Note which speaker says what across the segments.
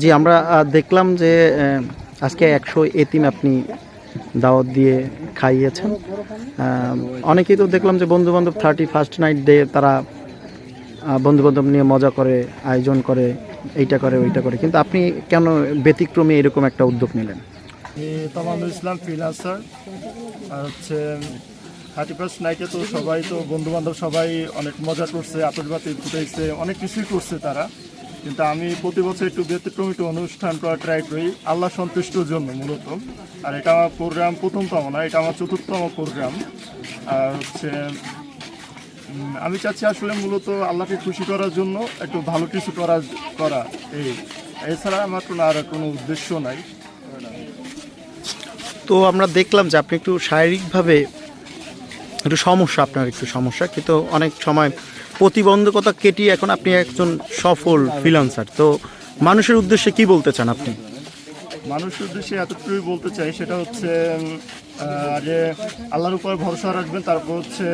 Speaker 1: জি, আমরা দেখলাম যে আজকে একশো এতিম আপনি দাওয়াত দিয়ে খাইয়েছেন। অনেকেই তো দেখলাম যে বন্ধু বান্ধব থার্টি ফার্স্ট নাইট ডে তারা বন্ধু বান্ধব নিয়ে মজা করে, আয়োজন করে, এইটা করে, ওইটা করে। কিন্তু আপনি কেন ব্যতিক্রমে এরকম একটা উদ্যোগ নিলেন?
Speaker 2: আমি তামানুল ইসলাম ফ্রিলান্সার আর হচ্ছে থার্টি ফার্স্ট নাইটে তো সবাই তো বন্ধু বান্ধব সবাই অনেক মজা করছে আতসবাতি ফুটাইছে, অনেক কিছুই করছে তারা। কিন্তু আমি প্রতি বছর একটু ব্যতিক্রম একটু অনুষ্ঠান করা ট্রাই করি। আল্লাহ সন্তুষ্টর জন্য মূলত। আর এটা আমার প্রোগ্রাম প্রথমতম না, এটা আমার চতুর্থতম প্রোগ্রাম আর হচ্ছে আমি চাচ্ছি আসলে মূলত আল্লাহকে খুশি করার জন্য একটু ভালো কিছু করা করা। এই, এছাড়া আমার কোনো আর কোনো উদ্দেশ্য নাই।
Speaker 1: তো আমরা দেখলাম যে আপনি একটু শারীরিকভাবে একটু সমস্যা আপনার, একটু সমস্যা। কিন্তু অনেক সময় প্রতিবন্ধকতা কেটিয়ে এখন আপনি একজন সফল ফ্রিল্যান্সার তো মানুষের উদ্দেশ্যে কি বলতে চান আপনি?
Speaker 2: মানুষের উদ্দেশ্যে এতটুকুই বলতে চাই, সেটা হচ্ছে যে আল্লাহর উপর ভরসা রাখবেন, তারপর হচ্ছে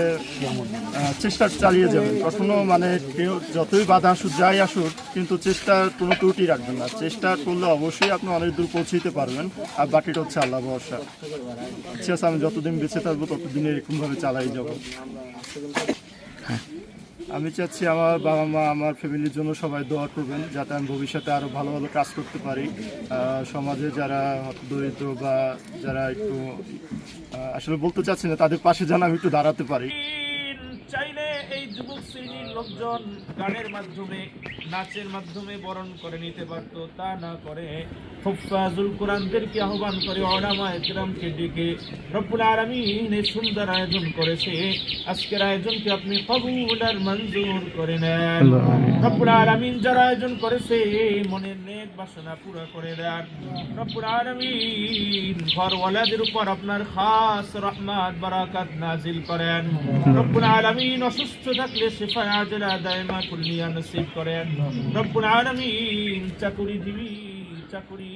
Speaker 2: চেষ্টা চালিয়ে যাবেন। কখনো মানে কেউ যতই বাধা আসুক, যাই আসুক, কিন্তু চেষ্টার কোনো ত্রুটি রাখবেন না। চেষ্টা করলে অবশ্যই আপনি অনেক দূর পৌঁছতে পারবেন। আর বাকিটা হচ্ছে আল্লাহ ভরসা। ঠিক আছে আমি যতদিন বেঁচে থাকব, ততদিন এরকমভাবে চালাই যাব। আমি চাচ্ছি আমার বাবা মা, আমার ফ্যামিলির জন্য সবাই দোয়া করবেন, যাতে আমি ভবিষ্যতে আরও ভালো ভালো কাজ করতে পারি। সমাজে যারা দরিদ্র বা যারা একটু আসলে বলতে চাচ্ছি না, তাদের পাশে যেন আমি একটু দাঁড়াতে পারি।
Speaker 3: চাইলে এই যুবক শ্রেণির লোকজন গানের মাধ্যমে, নাচের মাধ্যমে বরণ করে নিতে পারত, তা না করে হুফাজুল কোরআনদেরকে আহ্বান করে ওলামা একরামকে ডেকে রব্বুল আলামিন সুন্দর আয়োজন করেছে। আজকের আয়োজনকে আপনি কবুল আর মঞ্জুর করে নেন। রব্বুল আলামিন যারা আয়োজন করেছে মনের নেক বাসনা পুরো করে দেন। রব্বুল আলামিন ঘরওয়ালাদের উপর আপনার খাস রহমত বারাকাত নাজিল করেন। রব্বুল আলামিন অসুস্থ থাকলে শিফা আজলা দায়মা কুল্লিয়া নসিব করেন। রব্বুল আলামিন চাকুরিজীবী চাকুরি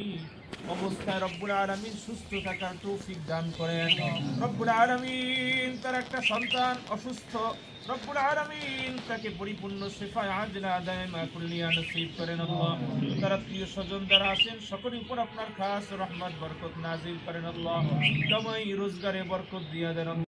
Speaker 3: অবস্থায় রব্বুল আলামিন সুস্থ থাকার তৌফিক দান করেন। রব্বুল আলামিন তার একটা সন্তান অসুস্থ, রব্বুল আলামিন তাকে পরিপূর্ণ শেফায় আজলা দায়মা কুল্লিয়া নসিব করেন আল্লাহ। তার প্রিয় স্বজন যারা আছেন, সকলের উপর আপনার খাস রহমত, বরকত নাজিল করেন আল্লাহ। কামাই রোজগারে বরকত দিয়া দেন।